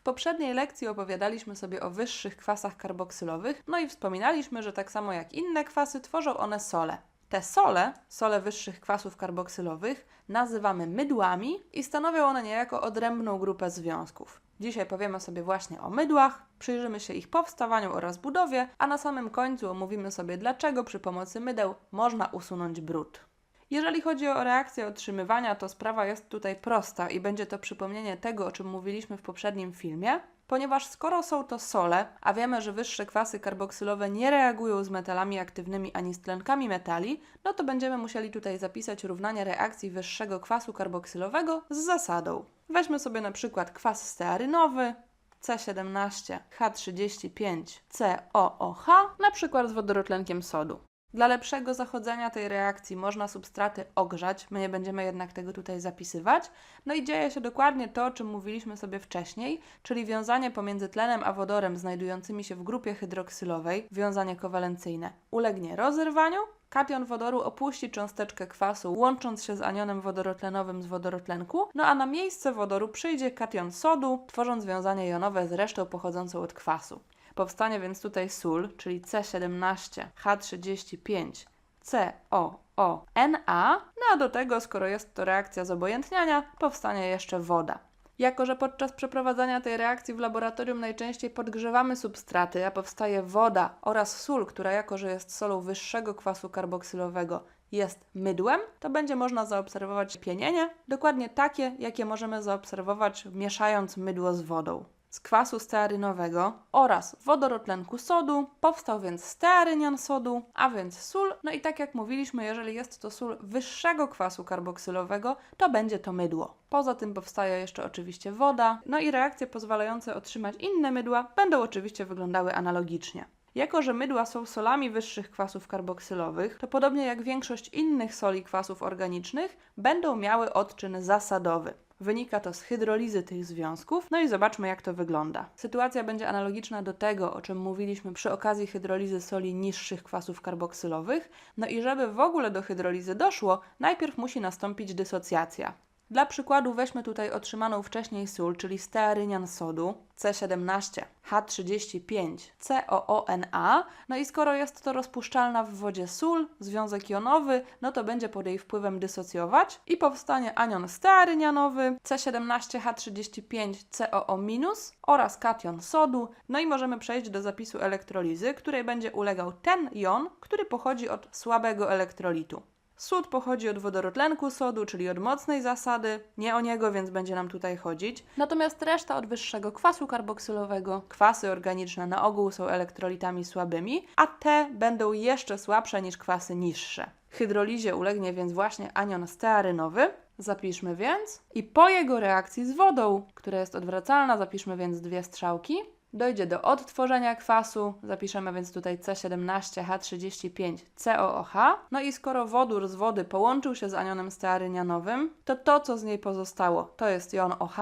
W poprzedniej lekcji opowiadaliśmy sobie o wyższych kwasach karboksylowych, no i wspominaliśmy, że tak samo jak inne kwasy tworzą one sole. Te sole, sole wyższych kwasów karboksylowych, nazywamy mydłami i stanowią one niejako odrębną grupę związków. Dzisiaj powiemy sobie właśnie o mydłach, przyjrzymy się ich powstawaniu oraz budowie, a na samym końcu omówimy sobie, dlaczego przy pomocy mydeł można usunąć brud. Jeżeli chodzi o reakcję otrzymywania, to sprawa jest tutaj prosta i będzie to przypomnienie tego, o czym mówiliśmy w poprzednim filmie, ponieważ skoro są to sole, a wiemy, że wyższe kwasy karboksylowe nie reagują z metalami aktywnymi ani z tlenkami metali, no to będziemy musieli tutaj zapisać równanie reakcji wyższego kwasu karboksylowego z zasadą. Weźmy sobie na przykład kwas stearynowy, C17H35COOH, na przykład z wodorotlenkiem sodu. Dla lepszego zachodzenia tej reakcji można substraty ogrzać, my nie będziemy jednak tego tutaj zapisywać. No i dzieje się dokładnie to, o czym mówiliśmy sobie wcześniej, czyli wiązanie pomiędzy tlenem a wodorem znajdującymi się w grupie hydroksylowej, wiązanie kowalencyjne, ulegnie rozerwaniu, Kation wodoru opuści cząsteczkę kwasu, łącząc się z anionem wodorotlenowym z wodorotlenku, no a na miejsce wodoru przyjdzie kation sodu, tworząc wiązanie jonowe z resztą pochodzącą od kwasu. Powstanie więc tutaj sól, czyli C17H35COONA, no a do tego, skoro jest to reakcja zobojętniania, powstanie jeszcze woda. Jako, że podczas przeprowadzania tej reakcji w laboratorium najczęściej podgrzewamy substraty, a powstaje woda oraz sól, która jako, że jest solą wyższego kwasu karboksylowego, jest mydłem, to będzie można zaobserwować pienienie, dokładnie takie, jakie możemy zaobserwować mieszając mydło z wodą z kwasu stearynowego oraz wodorotlenku sodu. Powstał więc stearynian sodu, a więc sól. No i tak jak mówiliśmy, jeżeli jest to sól wyższego kwasu karboksylowego, to będzie to mydło. Poza tym powstaje jeszcze oczywiście woda, no i reakcje pozwalające otrzymać inne mydła będą oczywiście wyglądały analogicznie. Jako, że mydła są solami wyższych kwasów karboksylowych, to podobnie jak większość innych soli kwasów organicznych, będą miały odczyn zasadowy. Wynika to z hydrolizy tych związków. No i zobaczmy, jak to wygląda. Sytuacja będzie analogiczna do tego, o czym mówiliśmy przy okazji hydrolizy soli niższych kwasów karboksylowych. No i żeby w ogóle do hydrolizy doszło, najpierw musi nastąpić dysocjacja. Dla przykładu weźmy tutaj otrzymaną wcześniej sól, czyli stearynian sodu C17H35COONA. No i skoro jest to rozpuszczalna w wodzie sól, związek jonowy, no to będzie pod jej wpływem dysocjować i powstanie anion stearynianowy C17H35COO- oraz kation sodu. No i możemy przejść do zapisu elektrolizy, której będzie ulegał ten jon, który pochodzi od słabego elektrolitu. Sód pochodzi od wodorotlenku sodu, czyli od mocnej zasady. Nie o niego, więc będzie nam tutaj chodzić. Natomiast reszta od wyższego kwasu karboksylowego. Kwasy organiczne na ogół są elektrolitami słabymi, a te będą jeszcze słabsze niż kwasy niższe. Hydrolizie ulegnie więc właśnie anion stearynowy. Zapiszmy więc. I po jego reakcji z wodą, która jest odwracalna, zapiszmy więc dwie strzałki. Dojdzie do odtworzenia kwasu, zapiszemy więc tutaj C17H35COOH. No i skoro wodór z wody połączył się z anionem stearynianowym, to to, co z niej pozostało, to jest jon OH-,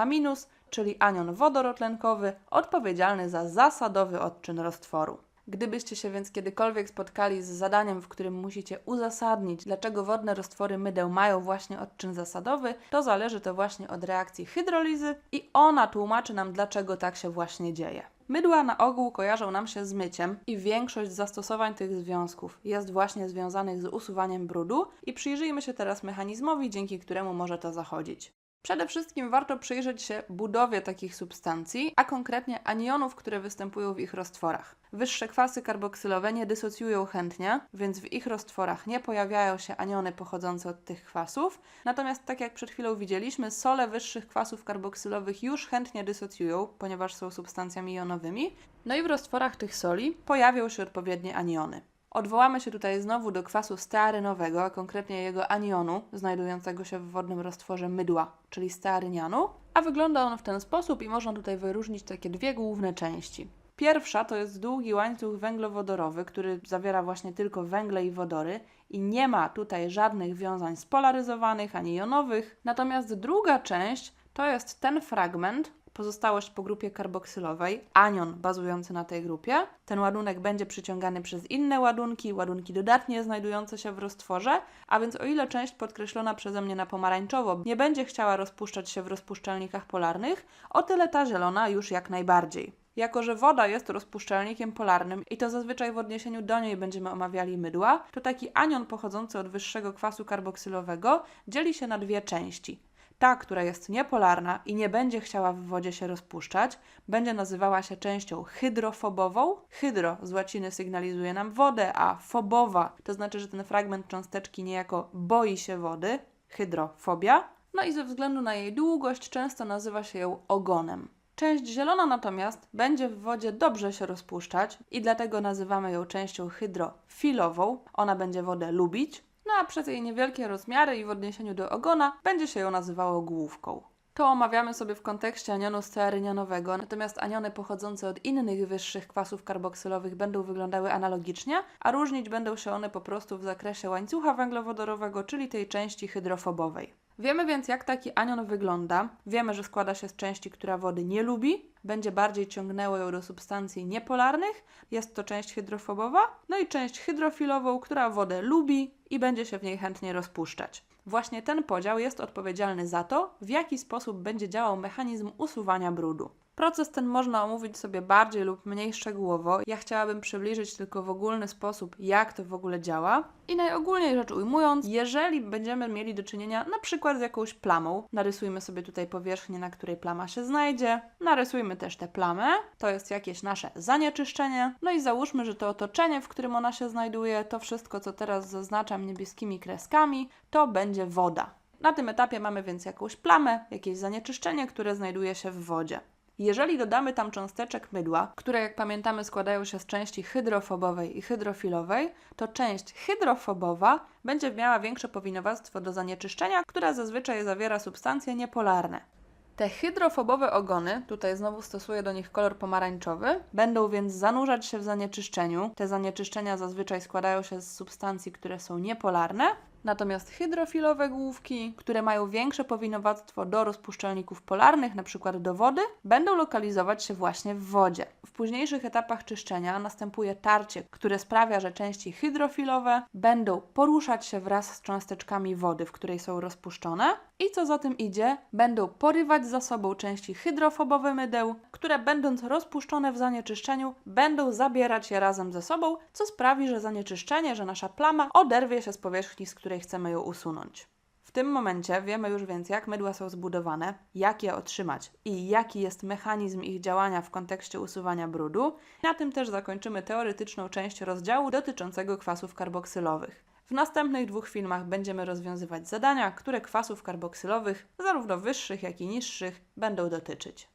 czyli anion wodorotlenkowy, odpowiedzialny za zasadowy odczyn roztworu. Gdybyście się więc kiedykolwiek spotkali z zadaniem, w którym musicie uzasadnić, dlaczego wodne roztwory mydeł mają właśnie odczyn zasadowy, to zależy to właśnie od reakcji hydrolizy i ona tłumaczy nam, dlaczego tak się właśnie dzieje. Mydła na ogół kojarzą nam się z myciem i większość zastosowań tych związków jest właśnie związanych z usuwaniem brudu i przyjrzyjmy się teraz mechanizmowi, dzięki któremu może to zachodzić. Przede wszystkim warto przyjrzeć się budowie takich substancji, a konkretnie anionów, które występują w ich roztworach. Wyższe kwasy karboksylowe nie dysocjują chętnie, więc w ich roztworach nie pojawiają się aniony pochodzące od tych kwasów. Natomiast, tak jak przed chwilą widzieliśmy, sole wyższych kwasów karboksylowych już chętnie dysocjują, ponieważ są substancjami jonowymi. No i w roztworach tych soli pojawią się odpowiednie aniony. Odwołamy się tutaj znowu do kwasu stearynowego, a konkretnie jego anionu, znajdującego się w wodnym roztworze mydła, czyli stearynianu, a wygląda on w ten sposób i można tutaj wyróżnić takie dwie główne części. Pierwsza to jest długi łańcuch węglowodorowy, który zawiera właśnie tylko węgle i wodory i nie ma tutaj żadnych wiązań spolaryzowanych ani jonowych. Natomiast druga część to jest ten fragment, pozostałość po grupie karboksylowej, anion bazujący na tej grupie. Ten ładunek będzie przyciągany przez inne ładunki, ładunki dodatnie znajdujące się w roztworze, a więc o ile część podkreślona przeze mnie na pomarańczowo nie będzie chciała rozpuszczać się w rozpuszczalnikach polarnych, o tyle ta zielona już jak najbardziej. Jako, że woda jest rozpuszczalnikiem polarnym i to zazwyczaj w odniesieniu do niej będziemy omawiali mydła, to taki anion pochodzący od wyższego kwasu karboksylowego dzieli się na dwie części. Ta, która jest niepolarna i nie będzie chciała w wodzie się rozpuszczać, będzie nazywała się częścią hydrofobową. Hydro z łaciny sygnalizuje nam wodę, a fobowa to znaczy, że ten fragment cząsteczki niejako boi się wody. Hydrofobia. No i ze względu na jej długość często nazywa się ją ogonem. Część zielona natomiast będzie w wodzie dobrze się rozpuszczać i dlatego nazywamy ją częścią hydrofilową. Ona będzie wodę lubić, no a przez jej niewielkie rozmiary i w odniesieniu do ogona będzie się ją nazywało główką. To omawiamy sobie w kontekście anionu stearynianowego, natomiast aniony pochodzące od innych wyższych kwasów karboksylowych będą wyglądały analogicznie, a różnić będą się one po prostu w zakresie łańcucha węglowodorowego, czyli tej części hydrofobowej. Wiemy więc, jak taki anion wygląda. Wiemy, że składa się z części, która wody nie lubi, będzie bardziej ciągnęło ją do substancji niepolarnych. Jest to część hydrofobowa, no i część hydrofilową, która wodę lubi i będzie się w niej chętnie rozpuszczać. Właśnie ten podział jest odpowiedzialny za to, w jaki sposób będzie działał mechanizm usuwania brudu. Proces ten można omówić sobie bardziej lub mniej szczegółowo. Ja chciałabym przybliżyć tylko w ogólny sposób, jak to w ogóle działa. I najogólniej rzecz ujmując, jeżeli będziemy mieli do czynienia na przykład z jakąś plamą, narysujmy sobie tutaj powierzchnię, na której plama się znajdzie, narysujmy też tę plamę, to jest jakieś nasze zanieczyszczenie, no i załóżmy, że to otoczenie, w którym ona się znajduje, to wszystko, co teraz zaznaczam niebieskimi kreskami, to będzie woda. Na tym etapie mamy więc jakąś plamę, jakieś zanieczyszczenie, które znajduje się w wodzie. Jeżeli dodamy tam cząsteczek mydła, które jak pamiętamy składają się z części hydrofobowej i hydrofilowej, to część hydrofobowa będzie miała większe powinowactwo do zanieczyszczenia, które zazwyczaj zawiera substancje niepolarne. Te hydrofobowe ogony, tutaj znowu stosuję do nich kolor pomarańczowy, będą więc zanurzać się w zanieczyszczeniu. Te zanieczyszczenia zazwyczaj składają się z substancji, które są niepolarne, Natomiast hydrofilowe główki, które mają większe powinowactwo do rozpuszczalników polarnych, np. do wody, będą lokalizować się właśnie w wodzie. W późniejszych etapach czyszczenia następuje tarcie, które sprawia, że części hydrofilowe będą poruszać się wraz z cząsteczkami wody, w której są rozpuszczone i co za tym idzie, będą porywać za sobą części hydrofobowe mydeł, które będąc rozpuszczone w zanieczyszczeniu, będą zabierać je razem ze sobą, co sprawi, że zanieczyszczenie, że nasza plama oderwie się z powierzchni, z której chcemy ją usunąć. W tym momencie wiemy już więc, jak mydła są zbudowane, jak je otrzymać i jaki jest mechanizm ich działania w kontekście usuwania brudu. Na tym też zakończymy teoretyczną część rozdziału dotyczącego kwasów karboksylowych. W następnych dwóch filmach będziemy rozwiązywać zadania, które kwasów karboksylowych, zarówno wyższych, jak i niższych, będą dotyczyć.